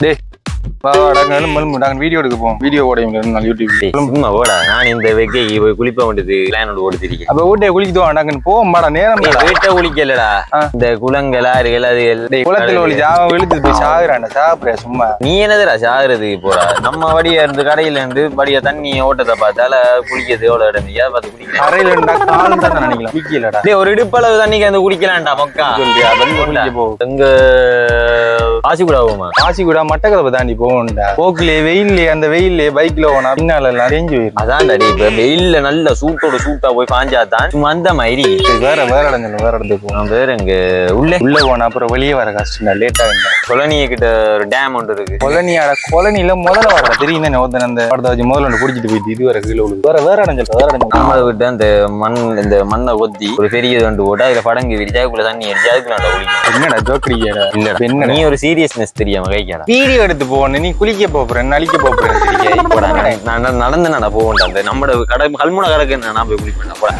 டேய் வாடா வீடியோ எடுக்க போவோம். வீடியோ ஓடையும் நாள் யூடியூப் டேய், சும்மா போடா. நான் இந்த வெக்கை போய் குளிப்ப வேண்டியது பிளான் ஒன்று ஓடுத்திருக்கேன் அப்ப வீட்டை போவோம் மாடா நேரம் வீட்டை குளிக்கலடா. இந்த குளங்கள் ஆறுகள் அது குளத்துல ஒளி ஜாவம் போய் சாப்பிடுற சும்மா. நீ என்னதுடா சாகுறதுக்கு போறா? நம்ம வடியா இருந்து கடையில இருந்து வடியா தண்ணி ஓட்டத்தை பார்த்தால குளிக்கிறது எவ்வளவு இடம் ஏன் பார்த்து குளிக்கலாம் அறையில இருந்தா கால் தான் நினைக்கலாம். குளிக்கலடா ஒரு இடுப்பளவு தண்ணிக்கு வந்து குளிக்கலாம்டா மக்கா. எங்க காசி கூட ஆகுமா காசி கூட மட்டக்களப்பு தாண்டி போகும்டா போக்குலயே வெயில்லே அந்த வெயில்லே பைக்ல போனா பின்னால எல்லாம் போயிரும் அதான் டேய் இப்ப வெயில்ல நல்ல சூட்டோட சூட்டா போய் பாஞ்சாதான் சும்மா அந்த மாதிரி. வேற வேற இடங்கள் வேற இடத்துக்கு போகணும். வேற எங்க உள்ள? உள்ள போனா அப்புறம் வெளியே வர கஷ்டம் தான் லேட்டா இருந்தா. கொலனிய கிட்ட ஒரு டேம் ஒன்று இருக்கு. கொலனியாட கொலனில முதல்ல வரடா தெரியும் தானே ஒருத்தன் அந்த படத்தை வச்சு முதல்ல ஒன்று குடிச்சிட்டு போயிட்டு இது வர கீழே விழுது வேற வேற இடம் வேற இடம் சொல்றா. நம்மளை விட்டு அந்த மண் இந்த மண்ணை கொத்தி ஒரு பெரிய ரெண்டு போட்டு அதுல படங்கு விரிச்சு அதுக்குள்ள தண்ணி குளிக்கும் என்னடா ஜோக்கடிக்கடா இல்லடா. நீ ஒரு சீரியஸ்னஸ் தெரியாம கைக்காடா வீடியோ எடுத்து போகணும் நீ குளிக்க போறேன் நலிக்க போறேன் நான் நடந்து நான் போவேன்டா அந்த நம்மட கடை கல்முனை கடைக்கு நான் போய் குளிப்பேன் போடா.